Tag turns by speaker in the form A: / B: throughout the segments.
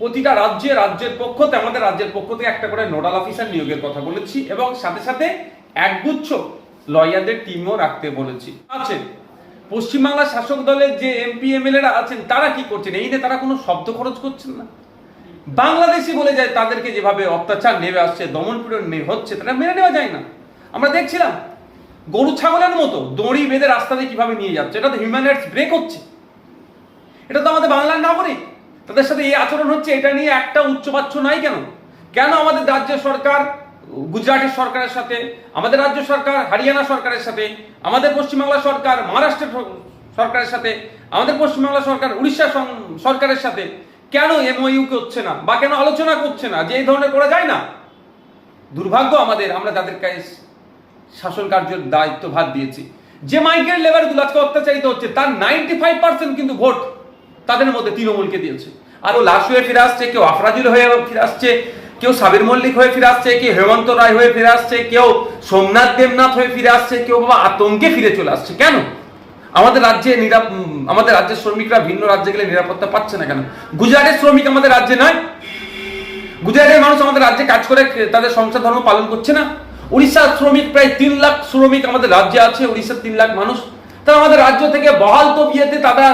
A: প্রতিটা রাজ্যে, রাজ্যের পক্ষ থেকে, আমাদের রাজ্যের পক্ষ থেকে একটা করে নোডাল অফিসার নিয়োগের কথা বলেছি এবং সাথে সাথে একগুচ্ছ লয়ারদের টিমও রাখতে বলেছি। আছে। পশ্চিমবাংলার শাসক দলের যে এমপি এমএলএরা আছেন, তারা কি করছেন? এই নিয়ে তারা কোনো শব্দ খরচ করছেন না। বাংলাদেশি বলে যায়, তাদেরকে যেভাবে অত্যাচার নেমে আসছে, দমন পীড়ন হচ্ছে, তারা মেনে নেওয়া যায় না। আমরা দেখছিলাম, গরু ছাগলের মতো দড়ি বেঁধে রাস্তা দিয়ে কীভাবে নিয়ে যাচ্ছে? এটা তো হিউম্যান রাইটস ব্রেক হচ্ছে। এটা তো আমাদের বাংলার নাগরিক। তাদের সাথে এই আচরণ হচ্ছে, এটা নিয়ে একটা উচ্চবাচ্য নাই কেন? কেন আমাদের রাজ্য সরকার, গুজরাটের সরকারের সাথে, আমাদের রাজ্য সরকার, হরিয়ানা সরকারের সাথে, আমাদের পশ্চিমবাংলা সরকার মহারাষ্ট্রের সরকারের সাথে, আমাদের পশ্চিমবাংলা সরকার, উড়িষ্যা সরকারের সাথে কেন এমওইউ করছে না বা কেন আলোচনা করছে না যে এই ধরনের করা যায় না? দুর্ভাগ্য আমাদের, আমরা তাদের কাছে শাসন কার্যের দায়িত্ব ভার দিয়েছি। যে মাইগ্রেন্ট লেবারগুলো আজকে অত্যাচারিত হচ্ছে, তার নাইনটি ফাইভ পার্সেন্ট কিন্তু ভোট। তাদের মধ্যে তৃণমূলকে দিয়েছে। আর ও লাশ হয়ে ফিরে আসছে, কেউ আফরাজুল হয়ে ফিরে আসছে, কেউ সাবির মল্লিক হয়ে ফিরে আসছে, কেউ হেমন্ত রায় হয়ে ফিরে আসছে, কেউ সোমনাথ দেবনাথ হয়ে ফিরে আসছে, কেউ বাবা আতঙ্কে ফিরে চলে আসছে। কেন? আমাদের রাজ্যে নিরাপ, আমাদের রাজ্যের শ্রমিকরা ভিন্ন রাজ্যে গেলে নিরাপত্তা পাচ্ছে না কেন? গুজরাটের শ্রমিক আমাদের রাজ্যে নয়। গুজরাটের মানুষ আমাদের রাজ্যে কাজ করে, তাদের সংসার ধর্ম পালন করছে না। উড়িষ্যার শ্রমিক প্রায় তিন লাখ শ্রমিক আমাদের রাজ্যে আছে, উড়িষ্যার তিন লাখ মানুষ। তারা আমাদের রাজ্য থেকে বহাল তবিয়েতে তারা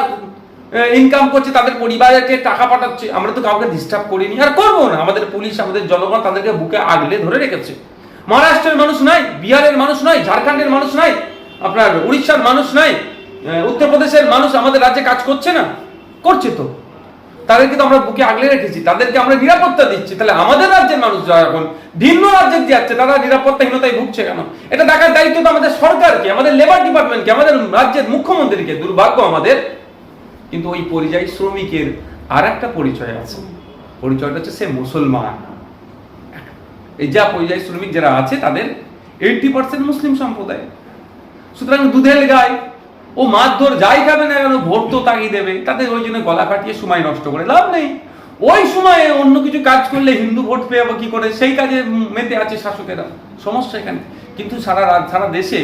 A: ইনকাম করছে, তাদের পরিবারকে টাকা পাঠাচ্ছে, আমরা তো কাউকে ডিস্টার্ব করিনি, আর করব না। আমাদের পুলিশ আমাদের জনগণ তাদেরকে বুকে আগলে ধরে রেখেছে। মহারাষ্ট্রের মানুষ নাই, বিহারের মানুষ নাই, ঝাড়খণ্ডের মানুষ নাই, আপনার উড়িষ্যার মানুষ নাই উত্তরপ্রদেশের মানুষ আমাদের রাজ্যে কাজ করছে না? করছে তো। তাদেরকে তো আমরা বুকে আগলে রেখেছি, তাদেরকে আমরা নিরাপত্তা দিচ্ছি। তাহলে আমাদের রাজ্যের মানুষ যারা এখন, ভিন্ন রাজ্যে যাচ্ছে, তারা নিরাপত্তাহীনতায় ভুগছে কেন? এটা দেখার দায়িত্ব তো আমাদের সরকারকে, আমাদের লেবার ডিপার্টমেন্টকে আমাদের রাজ্যের মুখ্যমন্ত্রীকে। দুর্ভাগ্য আমাদের কিন্তু ওই পরিযায়ী শ্রমিকের আর একটা পরিচয় আছে। পরিচয়টা হচ্ছে সে মুসলমান। এই যা পরিযায়ী শ্রমিক যারা আছে, তাদের এইটটি পার্সেন্ট মুসলিম সম্প্রদায়। সুতরাং দুধের গায়ে ও মারধর যাই খাবে না কেন, ভোট তো তাগিয়ে দেবে। তাদের ওই জন্য গলা কাটিয়ে সময় নষ্ট করে লাভ নেই। ওই সময়ে অন্য কিছু কাজ করলে হিন্দু ভোট পেয়ে কি করে? সেই কাজে মেতে আছে শাসকেরা। সমস্যা এখানে। কিন্তু সারা সারা দেশে